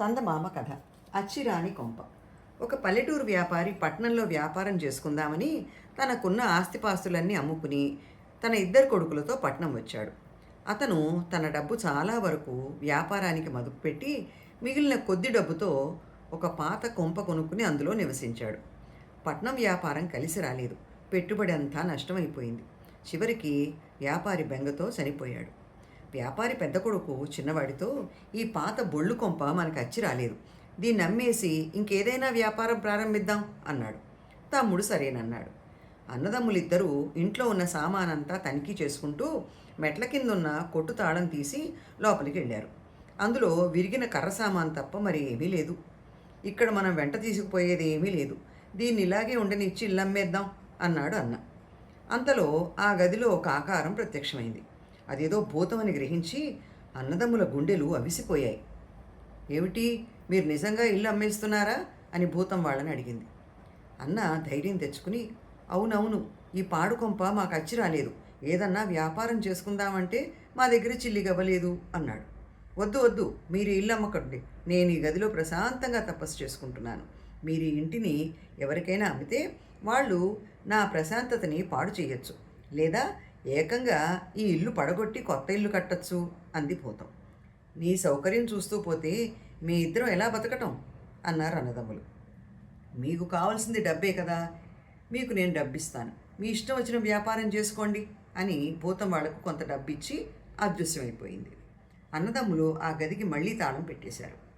చందమామ కథ. అచ్చిరాని కొంప. ఒక పల్లెటూరు వ్యాపారి పట్నంలో వ్యాపారం చేసుకుందామని తనకున్న ఆస్తిపాస్తులన్నీ అమ్ముకుని తన ఇద్దరు కొడుకులతో పట్నం వచ్చాడు. అతను తన డబ్బు చాలా వరకు వ్యాపారానికి మదుపు పెట్టి మిగిలిన కొద్ది డబ్బుతో ఒక పాత కొంప కొనుక్కుని అందులో నివసించాడు. పట్నం వ్యాపారం కలిసి రాలేదు. పెట్టుబడి అంతా నష్టమైపోయింది. చివరికి వ్యాపారి బెంగతో చనిపోయాడు. వ్యాపారి పెద్ద కొడుకు చిన్నవాడితో ఈ పాత బొళ్ళు కొంప మనకు అచ్చి రాలేదు. దీన్ని అమ్మేసి ఇంకేదైనా వ్యాపారం ప్రారంభిద్దాం అన్నాడు. తమ్ముడు సరేనన్నాడు. అన్నదమ్ములిద్దరూ ఇంట్లో ఉన్న సామానంతా తనిఖీ చేసుకుంటూ మెట్ల కింద ఉన్న కొట్టు తాళం తీసి లోపలికి వెళ్ళారు. అందులో విరిగిన కర్ర సామాన్ తప్ప మరి ఏమీ లేదు. ఇక్కడ మనం వెంట తీసుకుపోయేది ఏమీ లేదు. దీన్ని ఇలాగే ఉండనిచ్చి ఇల్లమ్మేద్దాం అన్నాడు అన్న. అంతలో ఆ గదిలో ఒక ఆకారం ప్రత్యక్షమైంది. అదేదో భూతమని గ్రహించి అన్నదమ్ముల గుండెలు అవిసిపోయాయి. ఏమిటి? మీరు నిజంగా ఇల్లు అమ్మేస్తున్నారా? అని భూతం వాళ్ళని అడిగింది. అన్న ధైర్యం తెచ్చుకుని అవునవును ఈ పాడుకొంప మాకు అచ్చి రాలేదు. ఏదన్నా వ్యాపారం చేసుకుందామంటే మా దగ్గర చిల్లి గవ్వలేదు అన్నాడు. వద్దు వద్దు మీరు ఇల్లు అమ్మకండి. నేను ఈ గదిలో ప్రశాంతంగా తపస్సు చేసుకుంటున్నాను. మీరు ఈ ఇంటిని ఎవరికైనా అమ్మితే వాళ్ళు నా ప్రశాంతతని పాడు చేయొచ్చు. లేదా ఏకంగా ఈ ఇల్లు పడగొట్టి కొత్త ఇల్లు కట్టచ్చు అంది భూతం. నీ సౌకర్యం చూస్తూ పోతే మీ ఇద్దరం ఎలా బతకటం? అన్నారు అన్నదమ్ములు. మీకు కావాల్సింది డబ్బే కదా? మీకు నేను డబ్బిస్తాను. మీ ఇష్టం వచ్చిన వ్యాపారం చేసుకోండి అని భూతం వాళ్ళకు కొంత డబ్బిచ్చి అదృశ్యమైపోయింది. అన్నదమ్ములు ఆ గదికి మళ్ళీ తాళం పెట్టేశారు.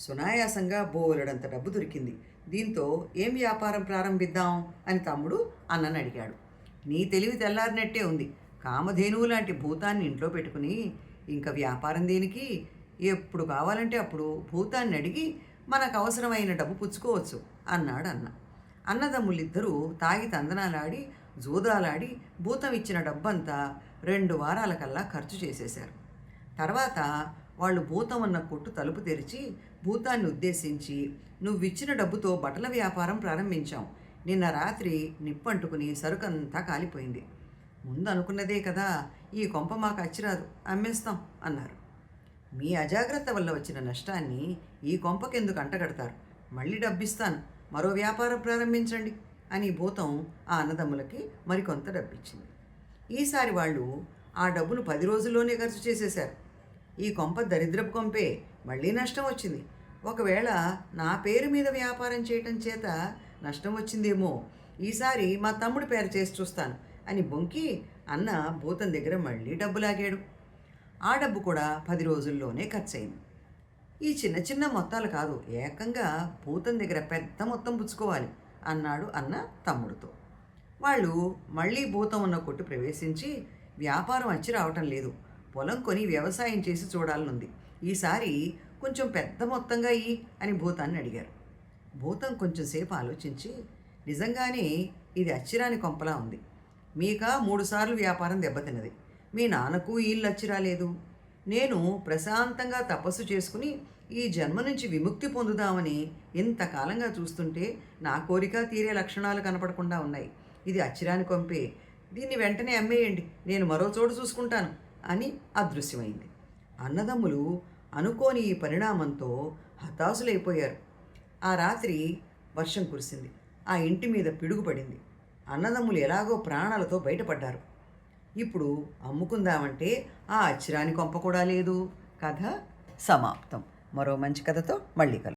సునాయాసంగా బోలెడంత డబ్బు దొరికింది. దీంతో ఏం వ్యాపారం ప్రారంభిద్దాం? అని తమ్ముడు అన్నని అడిగాడు. నీ తెలివి తెల్లారినట్టే ఉంది. కామధేనువు లాంటి భూతాన్ని ఇంట్లో పెట్టుకుని ఇంకా వ్యాపారం దేనికి? ఎప్పుడు కావాలంటే అప్పుడు భూతాన్ని అడిగి మనకు అవసరమైన డబ్బు పుచ్చుకోవచ్చు అన్నాడు అన్న అన్నదమ్ములిద్దరూ తాగి తందనాలాడి జూదాలాడి భూతం ఇచ్చిన డబ్బంతా రెండు వారాల కల్లా ఖర్చు చేసేశారు. తర్వాత వాళ్ళు భూతం ఉన్న కొట్టు తలుపు తెరిచి భూతాన్ని ఉద్దేశించి నువ్విచ్చిన డబ్బుతో బట్టల వ్యాపారం ప్రారంభించాం నిన్న రాత్రి నిప్పంటుకుని సరుకంతా కాలిపోయింది. ముందు అనుకున్నదే కదా ఈ కొంప మాకు అచ్చిరాదు అమ్మేస్తాం అన్నారు. మీ అజాగ్రత్త వల్ల వచ్చిన నష్టాన్ని ఈ కొంపకెందుకు అంటగడతారు? మళ్ళీ డబ్బిస్తాను మరో వ్యాపారం ప్రారంభించండి అని భూతం ఆ అన్నదమ్ములకి మరికొంత డబ్బిచ్చింది. ఈసారి వాళ్ళు ఆ డబ్బును పది రోజుల్లోనే ఖర్చు చేసేశారు. ఈ కొంప దరిద్రపు కొంపే మళ్ళీ నష్టం వచ్చింది. ఒకవేళ నా పేరు మీద వ్యాపారం చేయటం చేత నష్టం వచ్చిందేమో. ఈసారి మా తమ్ముడు పేరు చేసి చూస్తాను. అని బొంకి అన్న భూతం దగ్గర మళ్ళీ డబ్బు లాగాడు. ఆ డబ్బు కూడా పది రోజుల్లోనే ఖర్చయింది. ఈ చిన్న చిన్న మొత్తాలు కాదు ఏకంగా భూతం దగ్గర పెద్ద మొత్తం పుచ్చుకోవాలి అన్నాడు అన్న తమ్ముడితో. వాళ్ళు మళ్ళీ భూతం ఉన్న కొట్టు ప్రవేశించి వ్యాపారం వచ్చి రావటం లేదు. పొలం కొని వ్యవసాయం చేసి చూడాలనుంది. ఈసారి కొంచెం పెద్ద మొత్తంగా ఈ అని భూతాన్ని అడిగారు. భూతం కొంచెం సేపు ఆలోచించి నిజంగానే ఇది అచ్చిరాని కొంపలా ఉంది. మీక మూడుసార్లు వ్యాపారం దెబ్బతిన్నది. మీ నాన్నకు ఇల్లు అచ్చిరాలేదు నేను ప్రశాంతంగా తపస్సు చేసుకుని ఈ జన్మ నుంచి విముక్తి పొందుదామని ఇంతకాలంగా చూస్తుంటే నా కోరిక తీరే లక్షణాలు కనపడకుండా ఉన్నాయి. ఇది అచ్చిరాని కొంపే. దీన్ని వెంటనే అమ్మేయండి. నేను మరో చోటు చూసుకుంటాను అని అదృశ్యమైంది. అన్నదమ్ములు అనుకోని ఈ పరిణామంతో హతాశులైపోయారు. ఆ రాత్రి వర్షం కురిసింది. ఆ ఇంటి మీద పిడుగు పడింది అన్నదమ్ములు ఎలాగో ప్రాణాలతో బయటపడ్డారు. ఇప్పుడు అమ్ముకుందామంటే ఆ అచ్చిరాని కొంప కూడా లేదు. కథ సమాప్తం. మరో మంచి కథతో మళ్ళీ కలు